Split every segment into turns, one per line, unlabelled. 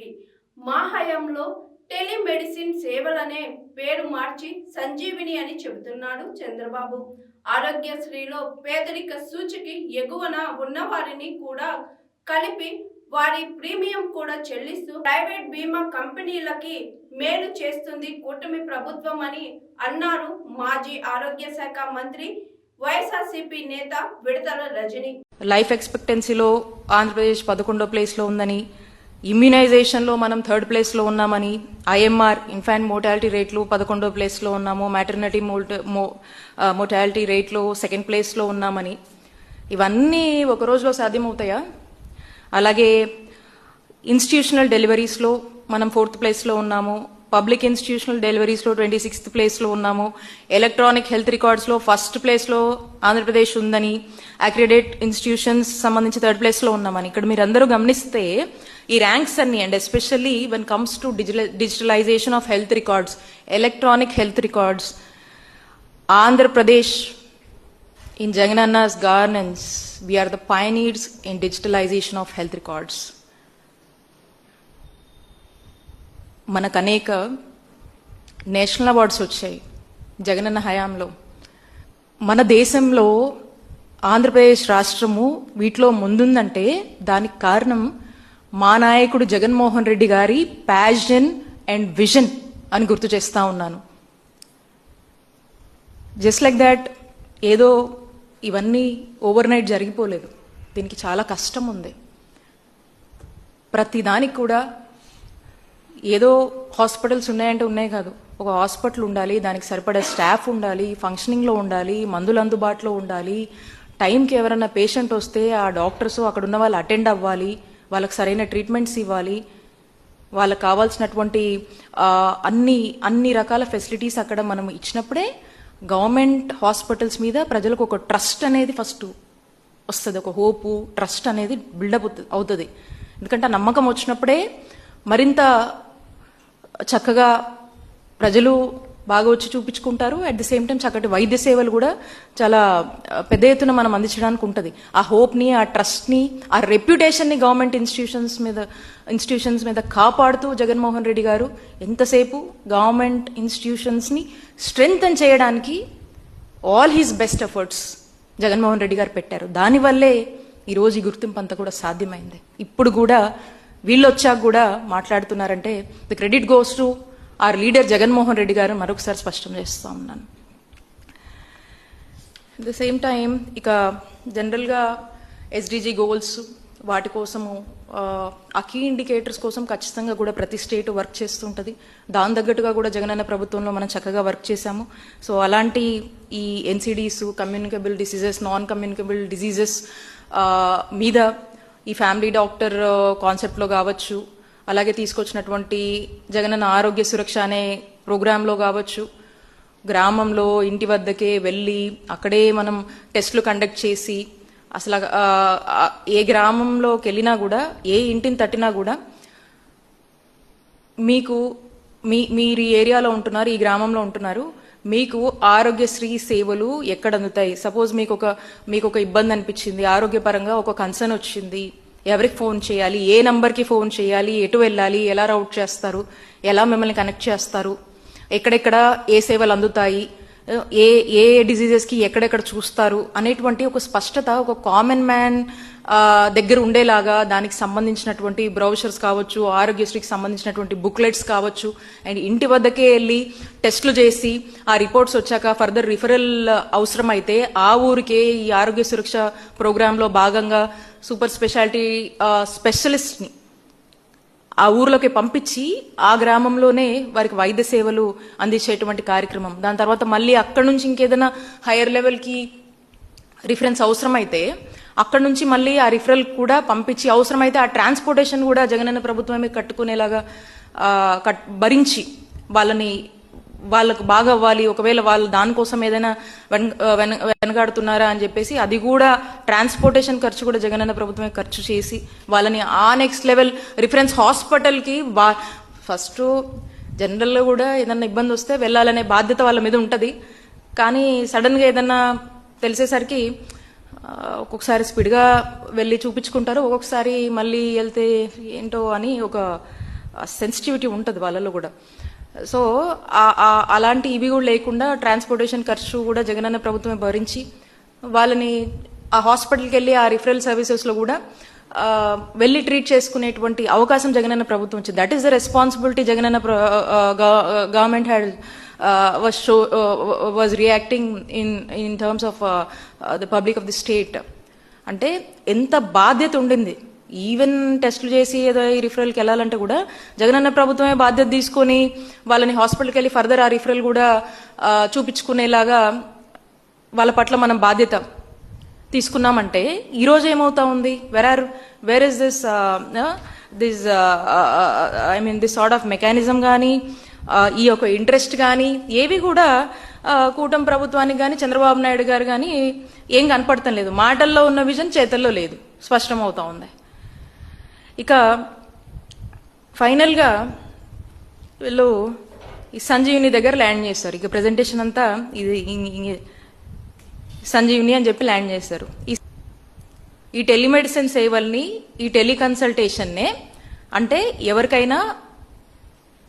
లావాదేవీ మా హయాంలో టెలిమెడిసిన్ సేవలనే పేరు మార్చి సంజీవిని అని చెబుతున్నాడు చంద్రబాబు. ఆరోగ్యశ్రీలో పేదరిక సూచికి ఎగువన ఉన్నవారిని కూడా కలిపి వారి ప్రీమియం కూడా చెల్లిస్తూ ప్రైవేట్ బీమా కంపెనీలకి మేలు చేస్తుంది కూటమి ప్రభుత్వం అని అన్నారు మాజీ ఆరోగ్య శాఖ మంత్రి వైఎస్ఆర్సీపీ నేత విడతల రజని.
లైఫ్ ఎక్స్పెక్టెన్సీలో ఆంధ్రప్రదేశ్ పదకొండో ప్లేస్లో ఉందని ఇమ్యునైజేషన్లో మనం థర్డ్ ప్లేస్లో ఉన్నామని ఐఎంఆర్ ఇన్ఫాంట్ మోటాలిటీ రేట్లు పదకొండో ప్లేస్లో ఉన్నాము మ్యాటర్నిటీ మోటాలిటీ రేట్లు సెకండ్ ప్లేస్లో ఉన్నామని. ఇవన్నీ ఒక రోజులో సాధ్యమవుతాయా? అలాగే ఇన్స్టిట్యూషనల్ డెలివరీస్లో మనం ఫోర్త్ ప్లేస్లో ఉన్నాము పబ్లిక్ ఇన్స్టిట్యూషనల్ డెలివరీస్లో ట్వంటీ సిక్స్త్ ప్లేస్లో ఉన్నాము ఎలక్ట్రానిక్ హెల్త్ రికార్డ్స్లో ఫస్ట్ ప్లేస్లో ఆంధ్రప్రదేశ్ ఉందని అక్రిడేట్ ఇన్స్టిట్యూషన్స్ సంబంధించి థర్డ్ ప్లేస్లో ఉన్నామని. ఇక్కడ మీరు అందరూ గమనిస్తే ఈ ర్యాంక్స్ అన్ని and especially when comes to digitalization of health records electronic health records Andhra Pradesh in Jagananna's governance we're the the in digitalization of health records మనకు అనేక నేషనల్ అవార్డ్స్ వచ్చాయి జగనన్న హయాంలో. మన దేశంలో ఆంధ్రప్రదేశ్ రాష్ట్రము వీటిలో ముందుందంటే దానికి కారణం మా నాయకుడు జగన్మోహన్ రెడ్డి గారి ప్యాషన్ అండ్ విజన్ అని గుర్తు చేస్తూ ఉన్నాను. జస్ట్ లైక్ దాట్ ఏదో ఇవన్నీ ఓవర్ నైట్ జరిగిపోలేదు. దీనికి చాలా కష్టం ఉంది. ప్రతిదానికి కూడా ఏదో హాస్పిటల్స్ ఉన్నాయంటే ఉన్నాయి కాదు. ఒక హాస్పిటల్ ఉండాలి దానికి సరిపడే స్టాఫ్ ఉండాలి ఫంక్షనింగ్లో ఉండాలి మందులు అందుబాటులో ఉండాలి టైంకి ఎవరైనా పేషెంట్ వస్తే ఆ డాక్టర్స్ అక్కడ ఉన్న వాళ్ళు అటెండ్ అవ్వాలి వాళ్ళకి సరైన ట్రీట్మెంట్స్ ఇవ్వాలి. వాళ్ళకి కావాల్సినటువంటి అన్ని అన్ని రకాల ఫెసిలిటీస్ అక్కడ మనం ఇచ్చినప్పుడే గవర్నమెంట్ హాస్పిటల్స్ మీద ప్రజలకు ఒక ట్రస్ట్ అనేది ఫస్ట్ వస్తుంది. ఒక హోపు ట్రస్ట్ అనేది బిల్డప్ అవుతుంది. ఎందుకంటే ఆ నమ్మకం వచ్చినప్పుడే మరింత చక్కగా ప్రజలు బాగా వచ్చి చూపించుకుంటారు. అట్ ది సేమ్ టైం చక్కటి వైద్య సేవలు కూడా చాలా పెద్ద ఎత్తున మనం అందించడానికి ఉంటుంది. ఆ హోప్ని ఆ ట్రస్ట్ని ఆ రెప్యుటేషన్ని గవర్నమెంట్ ఇన్స్టిట్యూషన్స్ మీద ఇన్స్టిట్యూషన్స్ మీద కాపాడుతూ జగన్మోహన్ రెడ్డి గారు ఎంతసేపు గవర్నమెంట్ ఇన్స్టిట్యూషన్స్ని స్ట్రెంగ్తన్ చేయడానికి all his best efforts Jaganmohan Reddy గారు పెట్టారు. దానివల్లే ఈరోజు ఈ గుర్తింపు అంతా కూడా సాధ్యమైంది. ఇప్పుడు కూడా వీళ్ళు వచ్చాక కూడా మాట్లాడుతున్నారంటే the credit goes to our leader Jaganmohan Reddy గారు మరొకసారి స్పష్టం చేస్తా ఉన్నాను. అట్ ద సేమ్ టైం ఇక జనరల్గా ఎస్డిజి గోల్స్ వాటి కోసము ఆ కీ ఇండికేటర్స్ కోసం ఖచ్చితంగా కూడా ప్రతి స్టేట్ వర్క్ చేస్తుంటుంది. దాని తగ్గట్టుగా కూడా జగనన్న ప్రభుత్వంలో మనం చక్కగా వర్క్ చేశాము. సో అలాంటి ఈ NCDs communicable diseases non communicable diseases మీద ఈ ఫ్యామిలీ డాక్టర్ కాన్సెప్ట్లో కావచ్చు అలాగే తీసుకొచ్చినటువంటి జగనన్న ఆరోగ్య సురక్ష అనే ప్రోగ్రాంలో కావచ్చు గ్రామంలో ఇంటి వద్దకే వెళ్ళి అక్కడే మనం టెస్టులు కండక్ట్ చేసి అసలు ఏ గ్రామంలోకి వెళ్ళినా కూడా ఏ ఇంటిని తట్టినా కూడా మీకు మీ మీరు ఈ ఏరియాలో ఉంటున్నారు ఈ గ్రామంలో ఉంటున్నారు మీకు ఆరోగ్యశ్రీ సేవలు ఎక్కడ అందుతాయి? సపోజ్ మీకు ఒక మీకు ఒక ఇబ్బంది అనిపించింది ఆరోగ్యపరంగా ఒక కన్సర్న్ వచ్చింది ఎవరికి ఫోన్ చేయాలి? ఏ నంబర్కి ఫోన్ చేయాలి? ఎటు వెళ్ళాలి? ఎలా రౌట్ చేస్తారు? ఎలా మిమ్మల్ని కనెక్ట్ చేస్తారు? ఎక్కడెక్కడ ఏ సేవలు అందుతాయి? ఏ ఏ డిజీజెస్కి ఎక్కడెక్కడ చూస్తారు? అనేటువంటి ఒక స్పష్టత ఒక కామన్ మ్యాన్ దగ్గర ఉండేలాగా దానికి సంబంధించినటువంటి బ్రౌషర్స్ కావచ్చు ఆరోగ్యశ్రీకి సంబంధించినటువంటి బుక్లెట్స్ కావచ్చు. అండ్ ఇంటి వద్దకే వెళ్ళి టెస్టులు చేసి ఆ రిపోర్ట్స్ వచ్చాక ఫర్దర్ రిఫరల్ అవసరమైతే ఆ ఊరికే ఈ ఆరోగ్య సురక్ష ప్రోగ్రాంలో భాగంగా సూపర్ స్పెషాలిటీ స్పెషలిస్ట్ని ఆ ఊర్లోకి పంపించి ఆ గ్రామంలోనే వారికి వైద్య సేవలు అందించేటువంటి కార్యక్రమం. దాని తర్వాత మళ్ళీ అక్కడ నుంచి ఇంకేదైనా హైయర్ లెవెల్కి రిఫరెన్స్ అవసరమైతే అక్కడ నుంచి మళ్ళీ ఆ రిఫరల్ కూడా పంపించి అవసరమైతే ఆ ట్రాన్స్పోర్టేషన్ కూడా జగనన్న ప్రభుత్వమే కట్టుకునేలాగా కట్ భరించి వాళ్ళని వాళ్ళకు బాగా అవ్వాలి ఒకవేళ వాళ్ళు దానికోసం ఏదైనా వెన్ వెన వెనకాడుతున్నారా అని చెప్పేసి అది కూడా ట్రాన్స్పోర్టేషన్ ఖర్చు కూడా జగనన్న ప్రభుత్వమే ఖర్చు చేసి వాళ్ళని ఆ నెక్స్ట్ లెవెల్ రిఫరెన్స్ హాస్పిటల్కి బా ఫస్ట్ జనరల్లో కూడా ఏదన్నా ఇబ్బంది వస్తే వెళ్ళాలనే బాధ్యత వాళ్ళ మీద ఉంటుంది. కానీ సడన్గా ఏదన్నా తెలిసేసరికి ఒక్కొక్కసారి స్పీడ్గా వెళ్ళి చూపించుకుంటారు. ఒక్కొక్కసారి మళ్ళీ వెళ్తే ఏంటో అని ఒక సెన్సిటివిటీ ఉంటుంది వాళ్ళలో కూడా. సో అలాంటి ఇవి కూడా లేకుండా ట్రాన్స్పోర్టేషన్ ఖర్చు కూడా జగనన్న ప్రభుత్వమే భరించి వాళ్ళని ఆ హాస్పిటల్కి వెళ్ళి ఆ రిఫరల్ సర్వీసెస్లో కూడా వెళ్ళి ట్రీట్ చేసుకునేటువంటి అవకాశం జగనన్న ప్రభుత్వం ఇచ్చింది. That is the responsibility Jagananna government had Uh, was show was reacting in in terms of the public of the state అంటే ఎంత బాధ్యత ఉండింది. ఈవెన్ టెస్టులు చేసి ఏదో ఈ రిఫరల్కి వెళ్ళాలంటే కూడా జగనన్న ప్రభుత్వమే బాధ్యత తీసుకొని వాళ్ళని హాస్పిటల్కి వెళ్ళి ఫర్దర్ ఆ రిఫరల్ కూడా చూపించుకునేలాగా వాళ్ళ పట్ల మనం బాధ్యత తీసుకున్నామంటే ఈరోజు ఏమవుతా ఉంది? Where are where is this this I mean this sort of mechanism కానీ ఈ యొక్క ఇంట్రెస్ట్ కానీ ఏవి కూడా కూటమి ప్రభుత్వానికి కానీ చంద్రబాబు నాయుడు గారు కానీ ఏం కనపడటం లేదు. మాటల్లో ఉన్న విజన్ చేతల్లో లేదు. స్పష్టమవుతా ఉంది. ఇక ఫైనల్గా వీళ్ళు ఈ సంజీవిని దగ్గర ల్యాండ్ చేస్తారు. ఇక ప్రెజెంటేషన్ అంతా ఇది ఇ- సంజీవిని అని చెప్పి ల్యాండ్ చేస్తారు. ఈ ఈ టెలిమెడిసిన్ సేవల్ని ఈ టెలికన్సల్టేషన్నే అంటే ఎవరికైనా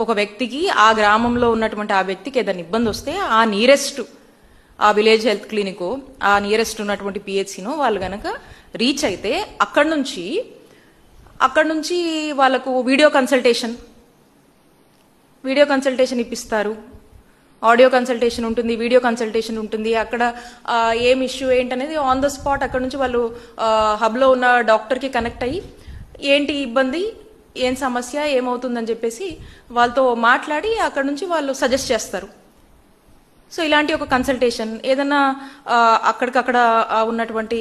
ఒక వ్యక్తికి ఆ గ్రామంలో ఉన్నటువంటి ఆ వ్యక్తికి ఏదైనా ఇబ్బంది వస్తే ఆ నియరెస్ట్ ఆ విలేజ్ హెల్త్ క్లినిక్ ఆ నియరెస్ట్ ఉన్నటువంటి పిహెచ్సిను వాళ్ళు కనుక రీచ్ అయితే అక్కడి నుంచి అక్కడి నుంచి వాళ్ళకు వీడియో కన్సల్టేషన్ వీడియో కన్సల్టేషన్ ఇప్పిస్తారు. ఆడియో కన్సల్టేషన్ ఉంటుంది వీడియో కన్సల్టేషన్ ఉంటుంది. అక్కడ ఏం ఇష్యూ ఏంటనేది ఆన్ ద స్పాట్ అక్కడ నుంచి వాళ్ళు హబ్లో ఉన్న డాక్టర్కి కనెక్ట్ అయ్యి ఏంటి ఇబ్బంది? ఏం సమస్య ఏమవుతుందని చెప్పేసి వాళ్ళతో మాట్లాడి అక్కడ నుంచి వాళ్ళు సజెస్ట్ చేస్తారు. సో ఇలాంటి ఒక కన్సల్టేషన్ ఏదన్నా అక్కడికక్కడ ఉన్నటువంటి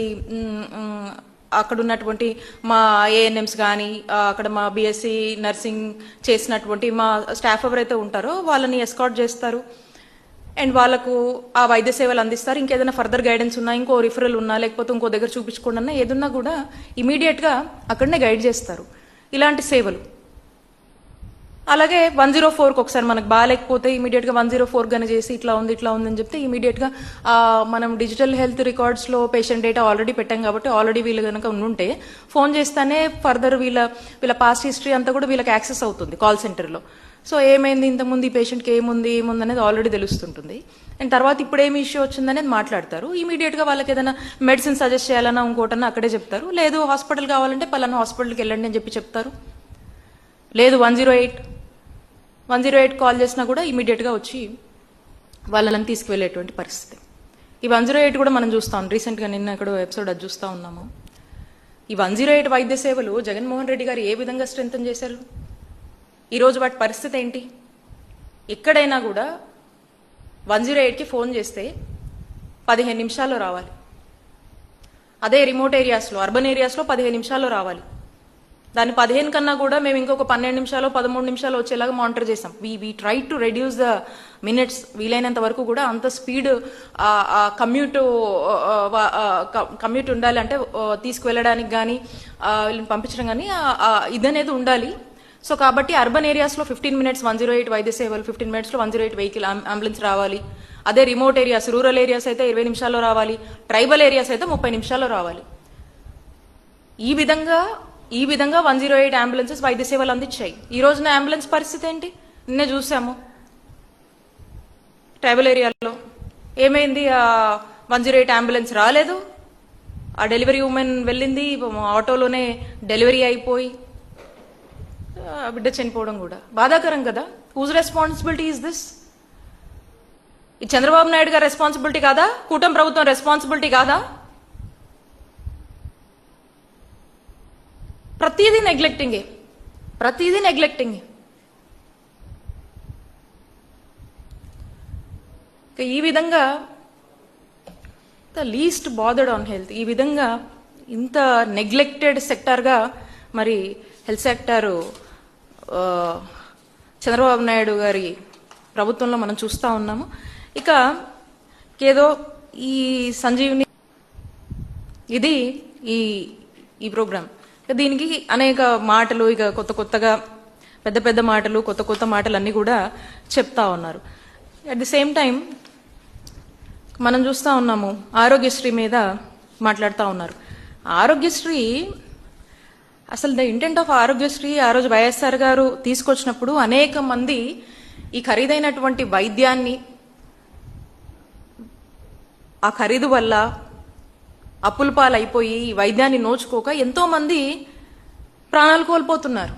అక్కడ ఉన్నటువంటి మా ఏఎన్ఎంస్ కానీ అక్కడ మా బీఎస్సీ నర్సింగ్ చేసినటువంటి మా స్టాఫ్ ఎవరైతే ఉంటారో వాళ్ళని ఎస్కాట్ చేస్తారు. అండ్ వాళ్ళకు ఆ వైద్య సేవలు అందిస్తారు. ఇంకేదైనా ఫర్దర్ గైడెన్స్ ఉన్నా ఇంకో రిఫరల్ ఉన్నా లేకపోతే ఇంకో దగ్గర చూపించుకోండి అన్నా ఏదున్నా కూడా ఇమీడియట్గా అక్కడనే గైడ్ చేస్తారు. ఇలాంటి సేవలు. అలాగే వన్ జీరో ఫోర్కి ఒకసారి మనకు బాగాలేకపోతే ఇమీడియట్గా వన్ జీరో ఫోర్ కానీ చేసి ఇట్లా ఉంది ఇట్లా ఉందని చెప్తే ఇమీడియట్గా మనం డిజిటల్ హెల్త్ రికార్డ్స్లో పేషెంట్ డేటా ఆల్రెడీ పెట్టాం కాబట్టి ఆల్రెడీ వీళ్ళు కనుక ఉంటే ఫోన్ చేస్తానే ఫర్దర్ వీళ్ళ వీళ్ళ పాస్ట్ హిస్టరీ అంతా కూడా వీళ్ళకి యాక్సెస్ అవుతుంది కాల్ సెంటర్లో సో ఏమైంది ఇంతకుముందు ఈ పేషెంట్కి ఏముంది ఏముంది అనేది ఆల్రెడీ తెలుస్తుంటుంది. అండ్ తర్వాత ఇప్పుడు ఏమి ఇష్యూ వచ్చిందనేది మాట్లాడతారు. ఇమీడియట్గా వాళ్ళకి ఏదైనా మెడిసిన్ సజెస్ట్ చేయాలన్నా ఇంకోటన్నా అక్కడే చెప్తారు. లేదు హాస్పిటల్ కావాలంటే పలానా హాస్పిటల్కి వెళ్ళండి అని చెప్పి చెప్తారు. లేదు one zero eight one zero eight call చేసినా కూడా ఇమీడియట్గా వచ్చి వాళ్ళని తీసుకువెళ్ళేటువంటి పరిస్థితి. ఈ వన్ జీరో ఎయిట్ కూడా మనం చూస్తాం. రీసెంట్గా నిన్న ఇక్కడ ఎపిసోడ్ అది చూస్తూ ఉన్నాము. ఈ వన్ జీరో ఎయిట్ వైద్య సేవలు జగన్మోహన్ రెడ్డి గారు ఏ విధంగా స్ట్రెంగ్తన్ చేశారు? ఈరోజు వాటి పరిస్థితి ఏంటి? ఎక్కడైనా కూడా వన్ జీరో ఎయిట్కి ఫోన్ చేస్తే పదిహేను నిమిషాల్లో రావాలి. అదే రిమోట్ ఏరియాస్లో అర్బన్ ఏరియాస్లో పదిహేను నిమిషాల్లో రావాలి. దాని పదిహేను కన్నా కూడా మేము ఇంకొక పన్నెండు నిమిషాలు పదమూడు నిమిషాలు వచ్చేలాగా మానిటర్ చేసాం we we try to reduce the minutes వీలైనంత వరకు కూడా అంత స్పీడ్ కమ్యూట్ కమ్యూట్ ఉండాలి అంటే తీసుకువెళ్ళడానికి కానీ వీళ్ళని పంపించడం కానీ ఇదనేది ఉండాలి. సో కాబట్టి అర్బన్ ఏరియాస్లో fifteen minutes one zero eight వైద్య సేవలు ఫిఫ్టీన్ మినిట్స్లో one zero eight vehicle ambulance రావాలి. అదే రిమోట్ ఏరియాస్ రూరల్ ఏరియాస్ అయితే ఇరవై నిమిషాల్లో రావాలి. ట్రైబల్ ఏరియాస్ అయితే ముప్పై నిమిషాల్లో రావాలి. ఈ విధంగా ఈ విధంగా వన్ జీరో ఎయిట్ అంబులెన్సెస్ వైద్య సేవలు అందించాయి. ఈ రోజున అంబులెన్స్ పరిస్థితి ఏంటి? నిన్నే చూసాము. ట్రైబల్ ఏరియాలో ఏమైంది? వన్ జీరో ఎయిట్ అంబులెన్స్ రాలేదు. ఆ డెలివరీ ఉమెన్ వెళ్ళింది ఆటోలోనే డెలివరీ అయిపోయి బిడ్డ చనిపోవడం కూడా. బాధాకరం కదా? హూజ్ రెస్పాన్సిబిలిటీ ఈస్ దిస్ ఈ చంద్రబాబు నాయుడు గారి రెస్పాన్సిబిలిటీ కాదా? కూటమి ప్రభుత్వం రెస్పాన్సిబిలిటీ కాదా? ప్రతిదీ నెగ్లెక్టింగే ప్రతిదీ నెగ్లెక్టింగే ఈ విధంగా the least bothered on health ఈ విధంగా ఇంత నెగ్లెక్టెడ్ సెక్టార్గా మరి హెల్త్ సెక్టారు చంద్రబాబు నాయుడు గారి ప్రభుత్వంలో మనం చూస్తూ ఉన్నాము. ఇక ఏదో ఈ సంజీవిని ఇది ఈ ఈ ప్రోగ్రాం. దీనికి అనేక మాటలు ఇక కొత్త కొత్తగా పెద్ద పెద్ద మాటలు కొత్త కొత్త మాటలు అన్నీ కూడా చెప్తా ఉన్నారు. అట్ ది సేమ్ టైం మనం చూస్తూ ఉన్నాము ఆరోగ్యశ్రీ మీద మాట్లాడుతూ ఉన్నారు. ఆరోగ్యశ్రీ అసలు ద ఇంటెంట్ ఆఫ్ ఆరోగ్యశ్రీ ఆ రోజు వైఎస్ఆర్ గారు తీసుకొచ్చినప్పుడు అనేక మంది ఈ ఖరీదైనటువంటి వైద్యాన్ని ఆ ఖరీదు వల్ల అప్పుల పాలైపోయి ఈ వైద్యాన్ని నోచుకోక ఎంతో మంది ప్రాణాలు కోల్పోతున్నారు.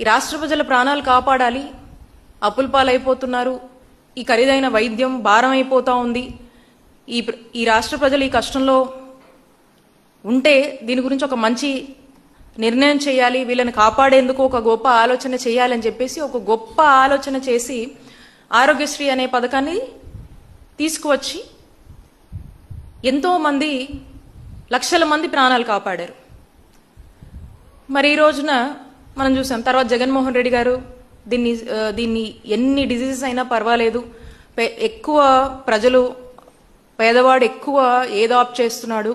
ఈ రాష్ట్ర ప్రజల ప్రాణాలు కాపాడాలి అప్పుల పాలైపోతున్నారు ఈ ఖరీదైన వైద్యం భారం అయిపోతా ఉంది. ఈ ఈ రాష్ట్ర ప్రజలు ఈ కష్టంలో ఉంటే దీని గురించి ఒక మంచి నిర్ణయం చేయాలి వీళ్ళని కాపాడేందుకు ఒక గొప్ప ఆలోచన చేయాలని చెప్పేసి ఒక గొప్ప ఆలోచన చేసి ఆరోగ్యశ్రీ అనే పథకాన్ని తీసుకువచ్చి ఎంతోమంది లక్షల మంది ప్రాణాలు కాపాడారు. మరి ఈ రోజున మనం చూసాం తర్వాత జగన్మోహన్ రెడ్డి గారు దీన్ని దీన్ని ఎన్ని డిజీజెస్ అయినా పర్వాలేదు. ఎక్కువ ప్రజలు పేదవాడు ఎక్కువ ఏదో ఆప్ చేస్తున్నాడు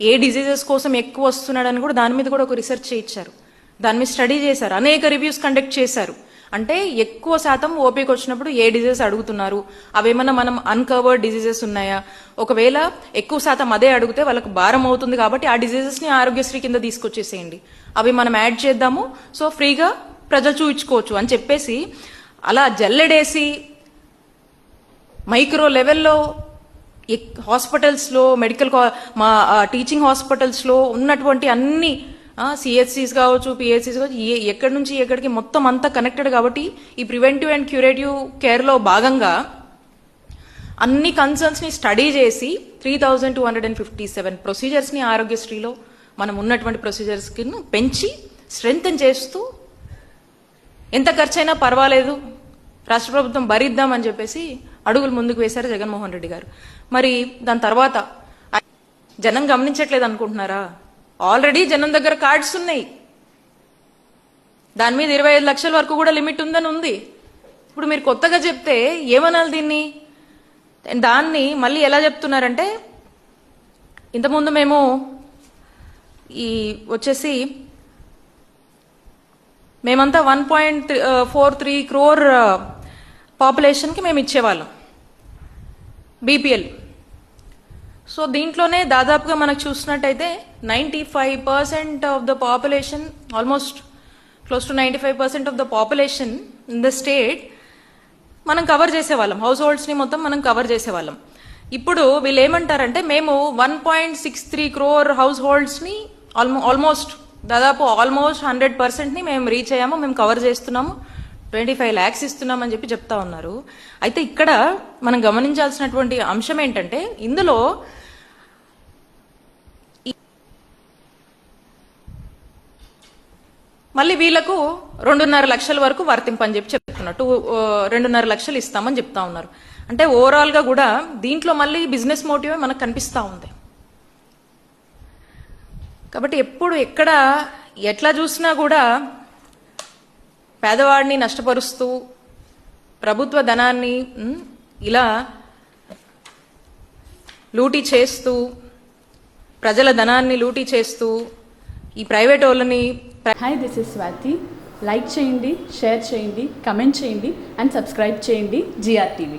ఏ డిజీజెస్ కోసం ఎక్కువ వస్తున్నాడు అని కూడా దాని మీద కూడా ఒక రీసెర్చ్ చేయించారు. దాని మీద స్టడీ చేశారు. అనేక రివ్యూస్ కండక్ట్ చేశారు. అంటే ఎక్కువ శాతం ఓపీకి వచ్చినప్పుడు ఏ డిజీజెస్ అడుగుతున్నారు? అవేమన్నా మనం అన్కవర్డ్ డిజీజెస్ ఉన్నాయా? ఒకవేళ ఎక్కువ శాతం అదే అడిగితే వాళ్ళకి భారం అవుతుంది కాబట్టి ఆ డిజీజెస్ని ఆరోగ్యశ్రీ కింద తీసుకొచ్చేసేయండి. అవి మనం యాడ్ చేద్దాము. సో ఫ్రీగా ప్రజలు చూపించుకోవచ్చు అని చెప్పేసి అలా జల్లెడేసి మైక్రో లెవెల్లో హాస్పిటల్స్లో మెడికల్ కా- మా టీచింగ్ హాస్పిటల్స్లో ఉన్నటువంటి అన్ని సిహెచ్సిస్ కావచ్చు పిహెచ్సిస్ కావచ్చు ఏ ఎక్కడి నుంచి ఎక్కడికి మొత్తం అంతా కనెక్టెడ్ కాబట్టి ఈ ప్రివెంటివ్ అండ్ క్యూరేటివ్ కేర్లో భాగంగా అన్ని కన్సర్న్స్ని స్టడీ చేసి three thousand two hundred and fifty seven ప్రొసీజర్స్ని ఆరోగ్యశ్రీలో మనం ఉన్నటువంటి ప్రొసీజర్స్కి పెంచి స్ట్రెంగ్తన్ చేస్తూ ఎంత ఖర్చైనా పర్వాలేదు రాష్ట్ర ప్రభుత్వం భరిద్దామని చెప్పేసి అడుగులు ముందుకు వేశారు జగన్మోహన్ రెడ్డి గారు. మరి దాని తర్వాత జనం గమనించట్లేదు అనుకుంటున్నారా? ఆల్రెడీ జనం దగ్గర కార్డ్స్ ఉన్నాయి. దాని మీద ఇరవై ఐదు లక్షల వరకు కూడా లిమిట్ ఉందని ఉంది. ఇప్పుడు మీరు కొత్తగా చెప్తే ఏమనాలి దీన్ని? దాన్ని మళ్ళీ ఎలా చెప్తున్నారంటే ఇంతకుముందు మేము ఈ వచ్చేసి మేమంతా one point four three crore పాపులేషన్కి మేము ఇచ్చేవాళ్ళం. బీపీఎల్ సో దీంట్లోనే దాదాపుగా మనకు చూసినట్టయితే ninety five percent of the population almost close to ninety five percent of the population in the state మనం కవర్ చేసేవాళ్ళం. హౌస్ హోల్డ్స్ని మొత్తం మనం కవర్ చేసేవాళ్ళం. ఇప్పుడు వీళ్ళు ఏమంటారంటే మేము one point six three crore house హోల్డ్స్ని ఆల్మో ఆల్మోస్ట్ దాదాపు ఆల్మోస్ట్ హండ్రెడ్ పర్సెంట్ని మేము రీచ్ అయ్యాము మేము కవర్ చేస్తున్నాము. ట్వంటీ ఫైవ్ ల్యాక్స్ ఇస్తున్నామని చెప్పి చెప్తా ఉన్నారు. అయితే ఇక్కడ మనం గమనించాల్సినటువంటి అంశం ఏంటంటే ఇందులో మళ్ళీ వీళ్ళకు రెండున్నర లక్షల వరకు వర్తింపని చెప్పి చెప్తున్నారు. టూ రెండున్నర లక్షలు ఇస్తామని చెప్తా ఉన్నారు. అంటే ఓవరాల్గా కూడా దీంట్లో మళ్ళీ బిజినెస్ మోటివే మనకు కనిపిస్తా ఉంది. కాబట్టి ఎప్పుడు ఎక్కడ ఎట్లా చూసినా కూడా పేదవాడిని నష్టపరుస్తూ ప్రభుత్వ ధనాన్ని ఇలా లూటీ చేస్తూ ప్రజల ధనాన్ని లూటీ చేస్తూ ఈ ప్రైవేట్ వాళ్ళని
hi this is Swathi like చేయండి షేర్ చేయండి కమెంట్ చేయండి అండ్ సబ్స్క్రైబ్ చేయండి జిఆర్టీవీ